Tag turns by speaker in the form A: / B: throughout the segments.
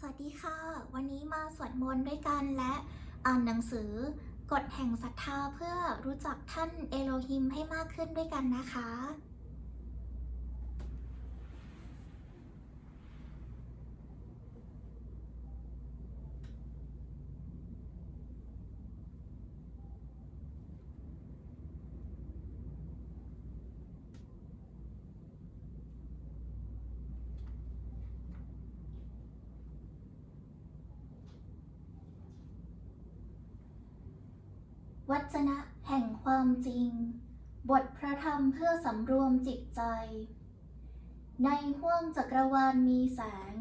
A: สวัสดีค่ะ วันนี้มาสวดมนต์ด้วยกันและอ่านหนังสือกฎแห่งศรัทธาเพื่อรู้จักท่านเอโลฮิมให้มากขึ้นด้วยกันนะคะ วัจนะแห่งความจริง บทพระธรรมเพื่อสำรวมจิตใจ ในห้วงจักรวาลมีแสง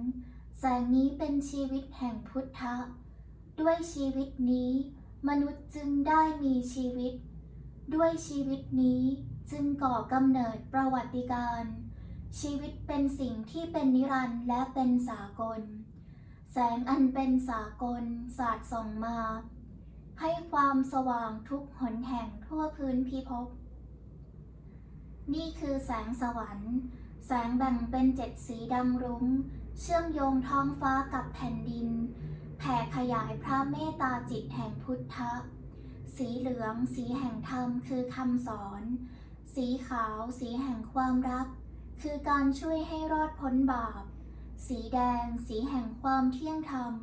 A: แสงนี้เป็นชีวิตแห่งพุทธะ ด้วยชีวิตนี้ มนุษย์จึงได้มีชีวิต ด้วยชีวิตนี้จึงก่อกำเนิดประวัติการ ชีวิตเป็นสิ่งที่เป็นนิรันดร์และเป็นสากล แสงอันเป็นสากลสาดส่องมา ให้ความสว่างทุกหนแห่งทั่วพื้นพิภพ นี่คือแสงสวรรค์ แสงแบ่งเป็นเจ็ดสีดำรุง้ง เชื่อมโยงท้องฟ้ากับแผ่นดิน แผ่ขยายพระเมตตาจิตแห่งพุทธะ สีเหลือง สีแห่งธรรมคือคำสอน สีขาว สีแห่งความรัก คือการช่วยให้รอดพ้นบาป สีแดง สีแห่งความเที่ยงธรรม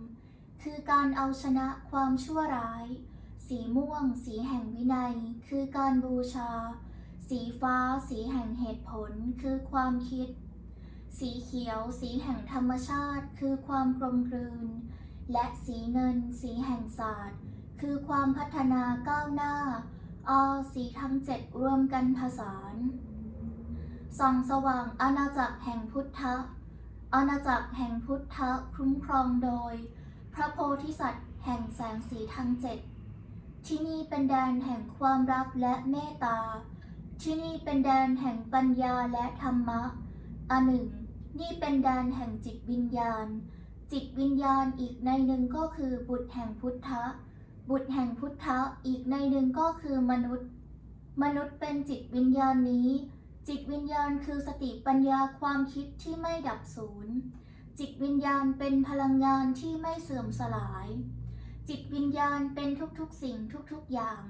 A: คือการเอาชนะความชั่วร้าย สีม่วง สีแห่งวินัย คือการบูชา สีฟ้า สีแห่งเหตุผล คือความคิด สีเขียว สีแห่งธรรมชาติ คือความกลมกลืน และสีเงิน สีแห่งศาสตร์ คือความพัฒนาก้าวหน้าอสีทั้งเจ็ดรวมกันผสานส่องสว่างอาณาจักรแห่งพุทธะอาณาจักรแห่งพุทธะคุ้มครองโดย พระโพธิสัตว์แห่งแสงสีทั้งเจ็ด ที่นี่เป็นแดนแห่งความรักและเมตตา ที่นี่เป็นแดนแห่งปัญญาและธรรมะ อันหนึ่ง นี่เป็นแดนแห่งจิตวิญญาณ จิตวิญญาณอีกในหนึ่งก็คือบุตรแห่งพุทธะ บุตรแห่งพุทธะอีกในหนึ่งก็คือมนุษย์ มนุษย์เป็นจิตวิญญาณนี้ จิตวิญญาณคือสติปัญญาความคิดที่ไม่ดับสูญ จิตวิญญาณเป็นพลังงานที่ไม่เสื่อมสลาย จิตวิญญาณเป็นทุกๆสิ่งทุกๆอย่าง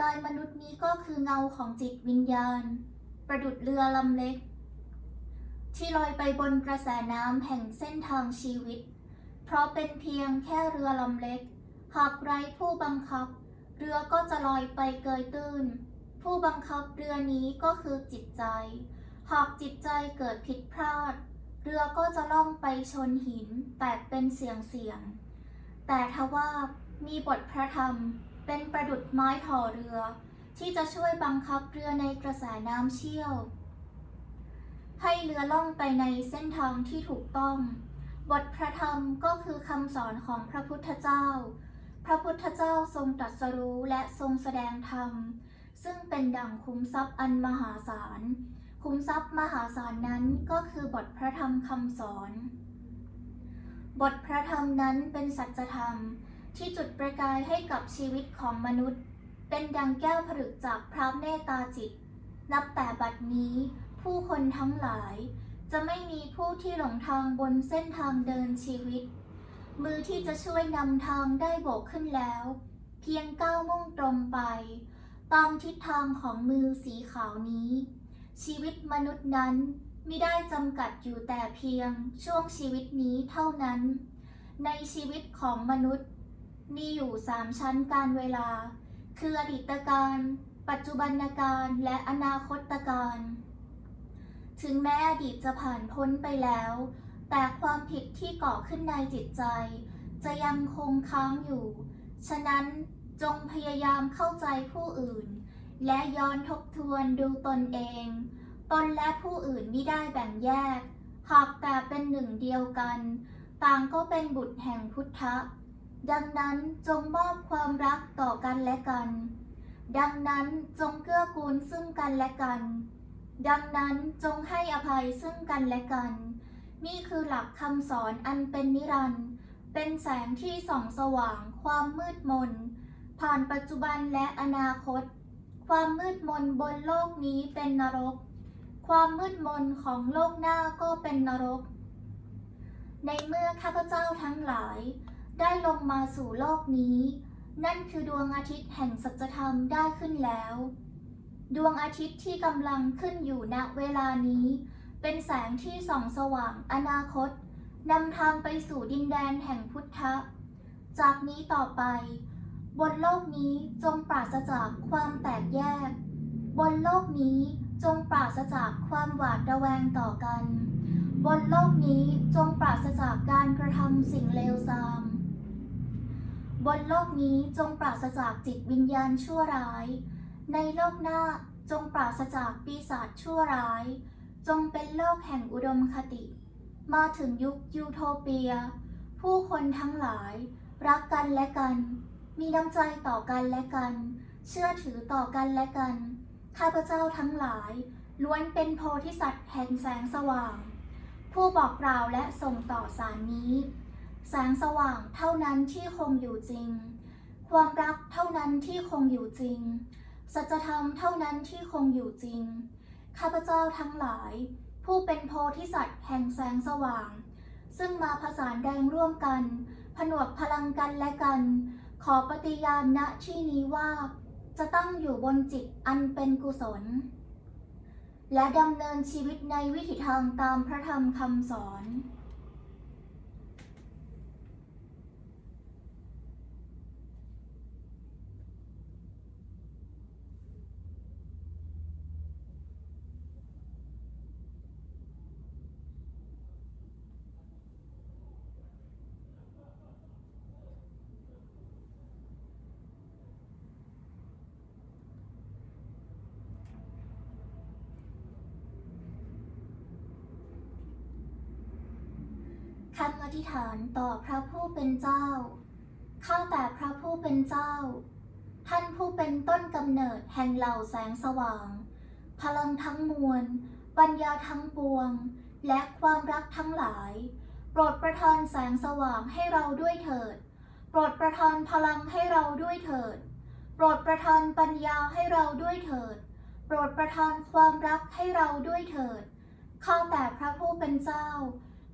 A: กายมนุษย์นี้ก็คือเงาของจิตวิญญาณ ประดุดเรือลำเล็ก ที่ลอยไปบนกระแสน้ำแห่งเส้นทางชีวิต เพราะเป็นเพียงแค่เรือลำเล็ก หากไร้ผู้บังคับ เรือก็จะลอยไปเกยตื้น ผู้บังคับเรือนี้ก็คือจิตใจ หากจิตใจเกิดผิดพลาด เรือก็จะล่องไปชนหินแตกเป็นเสียงเสียง แต่ทว่ามีบทพระธรรมเป็นประดุดไม้ถ่อเรือ ที่จะช่วยบังคับเรือในกระแสน้ำเชี่ยว ให้เรือล่องไปในเส้นทางที่ถูกต้อง บทพระธรรมก็คือคำสอนของพระพุทธเจ้า พระพุทธเจ้าทรงตรัสรู้และทรงแสดงธรรม ซึ่งเป็นดั่งคุ้มทรัพย์อันมหาศาล มทรัพย์มหาศาลนั้นก็คือบทพระธรรมคำสอน บทพระธรรมนั้นเป็นสัจธรรมที่จุดประกายให้กับชีวิตของมนุษย์ เป็นดังแก้วผลึกจากพระเมตตาจิต นับแต่บัดนี้ผู้คนทั้งหลาย จะไม่มีผู้ที่หลงทางบนเส้นทางเดินชีวิต มือที่จะช่วยนำทางได้โบกขึ้นแล้ว เพียงก้าวมุ่งตรงไป ตามทิศทางของมือสีขาวนี้ ชีวิตมนุษย์นั้นไมิได้จำกัดอยู่แต่เพียงช่วงชีวิตนี้เท่านั้น ในชีวิตของมนุษย์ มีอยู่สามชั้นการเวลา คืออดีตการ ปัจจุบันการและอนาคตการ ถึงแม้อดีตจะผ่านพ้นไปแล้ว แต่ความผิดที่ก่อขึ้นในจิตใจ จะยังคงค้างอยู่ ฉะนั้นจงพยายามเข้าใจผู้อื่น และย้อนทบทวนดูตนเอง ตนและผู้อื่นไม่ได้แบ่งแยก หากแต่เป็นหนึ่งเดียวกัน ต่างก็เป็นบุตรแห่งพุทธะ ดังนั้นจงมอบความรักต่อกันและกัน ดังนั้นจงเกื้อกูลซึ่งกันและกัน ดังนั้นจงให้อภัยซึ่งกันและกัน นี่คือหลักคำสอนอันเป็นนิรันดร์เป็นแสงที่ส่องสว่างความมืดมน ผ่านปัจจุบันและอนาคต ความมืดมนบนโลกนี้เป็นนรก ความมืดมนของโลกหน้าก็เป็นนรก ในเมื่อข้าพเจ้าทั้งหลาย ได้ลงมาสู่โลกนี้ นั่นคือดวงอาทิตย์แห่งสัจธรรมได้ขึ้นแล้ว ดวงอาทิตย์ที่กำลังขึ้นอยู่ณเวลานี้ เป็นแสงที่ส่องสว่างอนาคตนำทางไปสู่ดินแดนแห่งพุทธะ จากนี้ต่อไป บนโลกนี้จงปราศจากความแตกแยก บนโลกนี้จงปราศจากความหวาดระแวงต่อกัน บนโลกนี้จงปราศจากการกระทำสิ่งเลวทราม บนโลกนี้จงปราศจากจิตวิญญาณชั่วร้าย ในโลกหน้าจงปราศจากปีศาจชั่วร้าย จงเป็นโลกแห่งอุดมคติ มาถึงยุคยูโทเปีย ผู้คนทั้งหลาย รักกันและกัน มีน้ำใจต่อกันและกัน เชื่อถือต่อกันและกัน ข้าพเจ้าทั้งหลาย ล้วนเป็นโพธิสัตว์แห่งแสงสว่าง ผู้บอกกล่าวและส่งต่อสารนี้ แสงสว่างเท่านั้นที่คงอยู่จริง ความรักเท่านั้นที่คงอยู่จริง สัจธรรมเท่านั้นที่คงอยู่จริง ข้าพเจ้าทั้งหลาย ผู้เป็นโพธิสัตว์แห่งแสงสว่าง ซึ่งมาผสานแรงร่วมกัน ผนวกพลังกันและกัน ขอปฏิญาณณที่นี้ว่า จะตั้งอยู่บนจิตอันเป็นกุศล และดำเนินชีวิตในวิถีทางตามพระธรรมคำสอน คำอธิษฐานต่อพระผู้เป็นเจ้า ข้าแต่พระผู้เป็นเจ้า ท่านผู้เป็นต้นกำเนิดแห่งเหล่าแสงสว่าง พลังทั้งมวล ปัญญาทั้งปวง และความรักทั้งหลาย โปรดประทานแสงสว่างให้เราด้วยเถิด โปรดประทานพลังให้เราด้วยเถิด โปรดประทานปัญญาให้เราด้วยเถิด โปรดประทานความรักให้เราด้วยเถิด ข้าแต่พระผู้เป็นเจ้า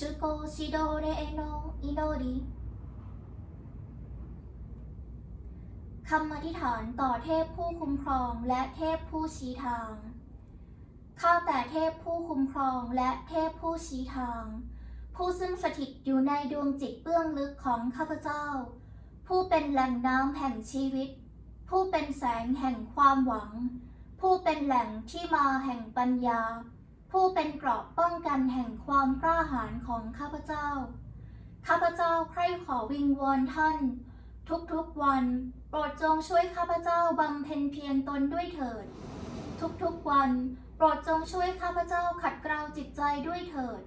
A: 主公指導霊の祈りคำอธิษฐานต่อเทพผู้คุ้มครองและเทพผู้ชี้ทาง ข้าแต่เทพผู้คุ้มครองและเทพผู้ชี้ทาง ผู้ซึ่งสถิตอยู่ในดวงจิตเบื้องลึกของข้าพเจ้า ผู้เป็นแหล่งน้ำแห่งชีวิต ผู้เป็นแสงแห่งความหวัง ผู้เป็นแหล่งที่มาแห่งปัญญา ผู้เป็นเกราะป้องกันแห่งความกล้าหาญของข้าพเจ้า ข้าพเจ้าใคร่ขอวิงวอนท่าน ทุกๆวัน โปรดจงช่วยข้าพเจ้าบำเพ็ญเพียรตนด้วยเถิด ทุกๆวัน โปรดจงช่วยข้าพเจ้าขัดเกลาจิตใจด้วยเถิด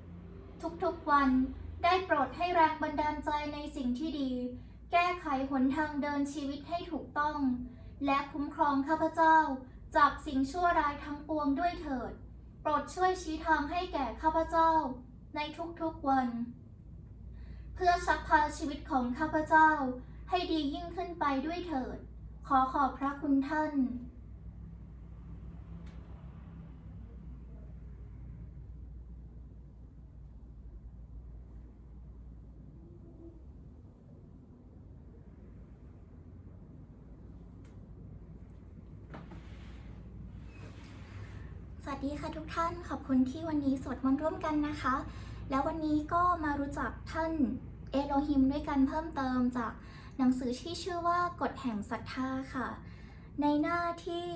A: ทุกๆวันได้โปรดให้แรงบันดาลใจในสิ่งที่ดี แก้ไขหนทางเดินชีวิตให้ถูกต้อง และคุ้มครองข้าพเจ้า จากสิ่งชั่วร้ายทั้งปวงด้วยเถิด โปรดช่วยชี้ทางให้แก่ข้าพเจ้าในทุกๆวัน เพื่อชักพาชีวิตของข้าพเจ้าให้ดียิ่งขึ้นไปด้วยเถิด ขอขอบพระคุณท่าน ดีค่ะทุกท่าน ขอบคุณที่วันนี้สวดมนต์ร่วมกันนะคะ แล้ววันนี้ก็มารู้จักท่านเอโลฮิมด้วยกันเพิ่มเติมจากหนังสือที่ชื่อว่ากฎแห่งศรัทธาค่ะ ในหน้าที่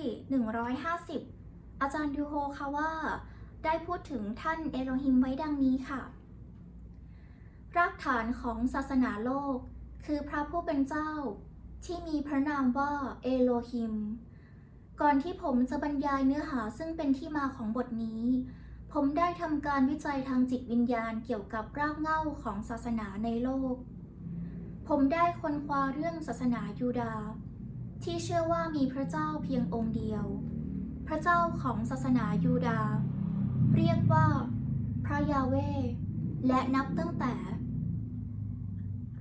A: 150 อาจารย์ดูโฮคาว่าได้พูดถึงท่านเอโลฮิมไว้ดังนี้ค่ะ รากฐานของศาสนาโลก คือพระผู้เป็นเจ้าที่มีพระนามว่าเอโลฮิม ก่อนที่ผมจะบรรยายเนื้อหาซึ่งเป็นที่มาของบทนี้ ผมได้ทำการวิจัยทางจิตวิญญาณเกี่ยวกับรากเหง้าของศาสนาในโลก ผมได้ค้นคว้าเรื่องศาสนายูดาห์ที่เชื่อว่ามีพระเจ้าเพียงองค์เดียว พระเจ้าของศาสนายูดาห์เรียกว่า พระยาเว และนับตั้งแต่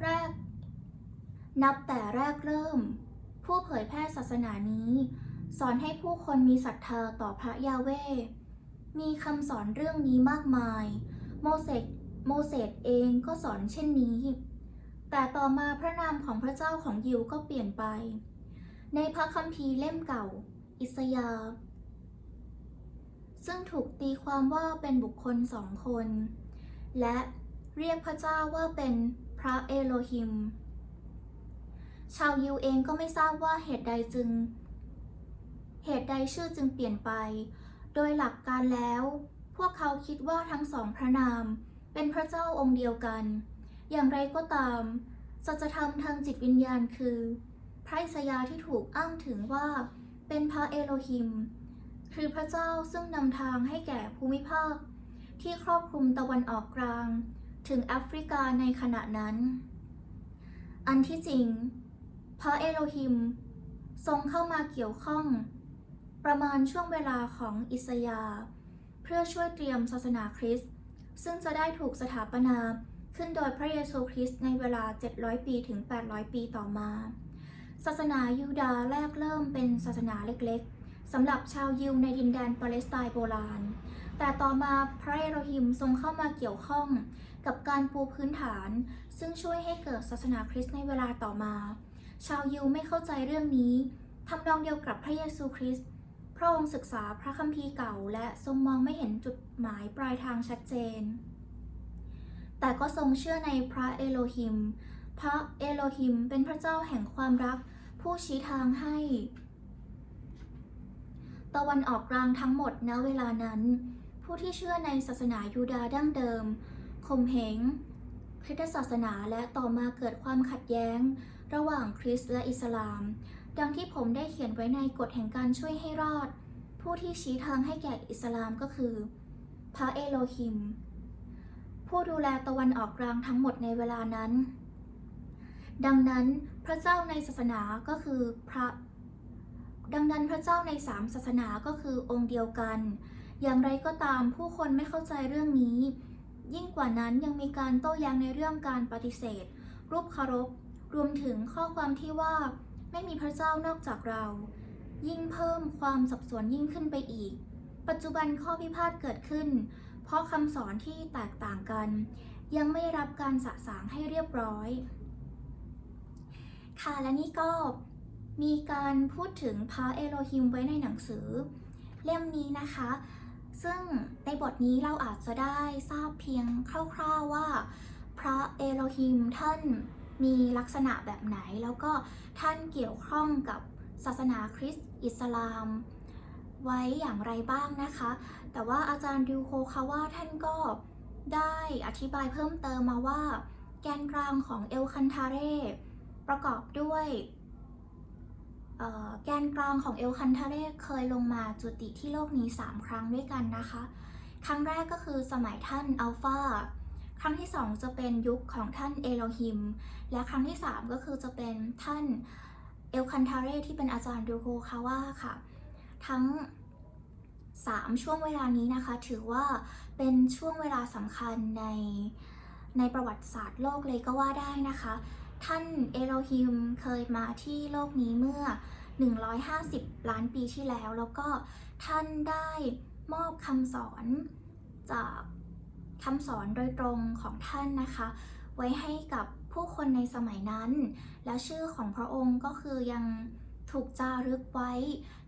A: แรก นับแต่แรกเริ่ม ผู้เผยแพร่ศาสนานี้ สอนให้ผู้คนมีศรัทธาต่อพระยาเว มีคำสอนเรื่องนี้มากมาย โมเสสโมเสสเองก็สอนเช่นนี้ แต่ต่อมาพระนามของพระเจ้าของยิวก็เปลี่ยนไป ในพระคัมภีร์เล่มเก่า อิสยาห์ซึ่งถูกตีความว่าเป็นบุคคลสองคน และเรียกพระเจ้าว่าเป็นพระเอโลฮิม ชาวยิวเองก็ไม่ทราบว่าเหตุใดจึง เหตุใดชื่อจึงเปลี่ยนไป โดยหลักการแล้ว พวกเขาคิดว่าทั้งสองพระนาม เป็นพระเจ้าองค์เดียวกัน อย่างไรก็ตาม สัจธรรมทางจิตวิญญาณคือ พระอิสยาที่ถูกอ้างถึงว่า เป็นพระเอโลฮิม คือพระเจ้าซึ่งนำทางให้แก่ภูมิภาค ที่ครอบคลุมตะวันออกกลาง ถึงแอฟริกาในขณะนั้น อันที่จริง พระเอโลฮิม ทรงเข้ามาเกี่ยวข้อง ประมาณช่วงเวลาของอิสยา เพื่อช่วยเตรียมศาสนาคริสต์ซึ่งจะได้ถูกสถาปนาขึ้นโดยพระเยซูคริสต์ในเวลา 700 ปีถึง 800 ปีต่อมา ศาสนายูดาห์แรกเริ่มเป็นศาสนาเล็กๆสำหรับชาวยิวในดินแดนปาเลสไตน์โบราณ แต่ต่อมาพระเอโลฮิมทรงเข้ามาเกี่ยวข้องกับการปูพื้นฐาน ซึ่งช่วยให้เกิดศาสนาคริสต์ในเวลาต่อมา ชาวยิวไม่เข้าใจเรื่องนี้ทำนองเดียวกับพระเยซูคริสต์ พระองค์ศึกษาพระคัมภีร์เก่าและทรงมองไม่เห็นจุดหมายปลายทางชัดเจน แต่ก็ทรงเชื่อในพระเอโลฮิม พระเอโลฮิมเป็นพระเจ้าแห่งความรักผู้ชี้ทางให้ ตะวันออกกลางทั้งหมดณเวลานั้น ผู้ที่เชื่อในศาสนายูดาห์ดั้งเดิมข่มเหงคริสตศาสนาและต่อมาเกิดความขัดแย้ง ระหว่างคริสต์และอิสลาม ดังที่ผมได้เขียนไว้ในกฎแห่งการช่วยให้รอด ผู้ที่ชี้ทางให้แก่อิสลามก็คือ พระเอโลฮิม ผู้ดูแลตะวันออกกลางทั้งหมดในเวลานั้น ดังนั้นพระเจ้าในศาสนาก็คือพระ ดังนั้นพระเจ้าในสามศาสนาก็คือองค์เดียวกัน อย่างไรก็ตามผู้คนไม่เข้าใจเรื่องนี้ ยิ่งกว่านั้นยังมีการโต้แย้งในเรื่องการปฏิเสธ รูปคารพรวมถึงข้อความที่ว่า ไม่มีพระเจ้านอกจากเรา ยิ่งเพิ่มความสับสนยิ่งขึ้นไปอีก ปัจจุบันข้อพิพาทเกิดขึ้น เพราะคำสอนที่แตกต่างกัน ยังไม่รับการสะสางให้เรียบร้อย ค่ะและนี่ก็มีการพูดถึงพระเอโลฮิมไว้ในหนังสือ เล่มนี้นะคะ ซึ่งในบทนี้เราอาจจะได้ทราบเพียงคร่าวๆว่า พระเอโลฮิมท่าน มีลักษณะแบบไหน แล้วก็ท่านเกี่ยวข้องกับศาสนาคริสต์อิสลาม ไว้อย่างไรบ้างนะคะ แต่ว่าอาจารย์ดิวโคคาว่าท่านก็ได้อธิบายเพิ่มเติมมาว่า แกนกลางของเอลคันทาเรประกอบด้วยแกนกลางของเอลคันทาเรเคยลงมาจุติที่โลกนี้ 3 ครั้งด้วยกันนะคะ ครั้งแรกก็คือสมัยท่านอัลฟา ครั้งที่ 2 จะเป็นยุคของท่านเอโลฮิม และครั้งที่ 3 ก็คือจะเป็นท่านเอลคันทาเรที่เป็นอาจารย์ดูโคคาว่าค่ะ ทั้ง 3 ช่วงเวลานี้นะคะ ถือว่าเป็นช่วงเวลาสำคัญในในประวัติศาสตร์โลกเลยก็ว่าได้นะคะ ท่านเอโลฮิมเคยมาที่โลกนี้เมื่อ 150 ล้านปีที่แล้ว แล้วก็ท่านได้มอบคำสอนจาก คำสอนโดยตรงของท่านนะคะ ไว้ให้กับผู้คนในสมัยนั้น และชื่อของพระองค์ก็คือยังถูกจารึกไว้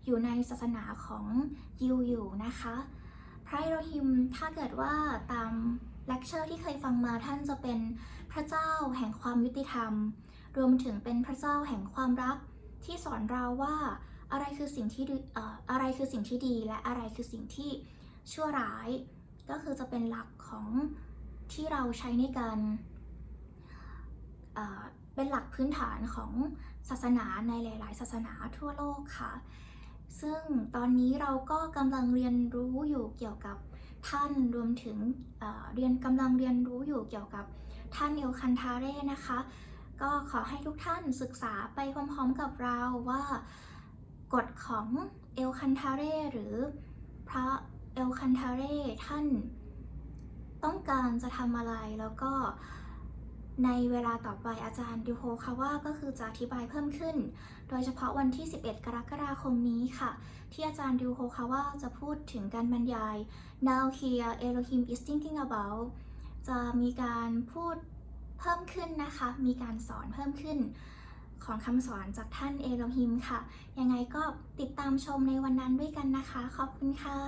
A: อยู่ในศาสนาของยิวอยู่นะคะ พระอโลฮิมถ้าเกิดว่าตามเลคเชอร์ที่เคยฟังมาท่านจะเป็นพระเจ้าแห่งความยุติธรรม รวมถึงเป็นพระเจ้าแห่งความรัก ที่สอนเราว่าอะไรคือสิ่งที่อออะไรคือสิ่งที่ดีและอะไรคือสิ่งที่ชั่วร้าย ก็คือจะเป็นหลักของที่เราใช้ในการเป็นหลักพื้นฐานของศาสนาในหลาย ๆ ศาสนาทั่วโลกค่ะ ซึ่งตอนนี้เราก็กำลังเรียนรู้อยู่เกี่ยวกับท่านรวมถึงเเรียนกำลังเรียนรู้อยู่เกี่ยวกับท่านเอลคันทาเร่นะคะ ก็ขอให้ทุกท่านศึกษาไปพร้อม ๆ กับเราว่ากฎของเอลคันทาเร่หรือพระ เอลคันทาเร่ท่านต้องการจะทำอะไรแล้วก็ในเวลาต่อไปอาจารย์ดิโฮคาว่าก็คือจะอธิบายเพิ่มขึ้น โดยเฉพาะวันที่ 11 กรกฎาคมนี้ค่ะ ที่อาจารย์ดิวโฮคาว่าจะพูดถึงการบรรยาย Now here Elohim is thinking about จะมีการพูดเพิ่มขึ้นนะคะ มีการสอนเพิ่มขึ้นของคำสอนจากท่านเอโลฮิมค่ะ ยังไงก็ติดตามชมในวันนั้นด้วยกันนะคะ ขอบคุณค่ะ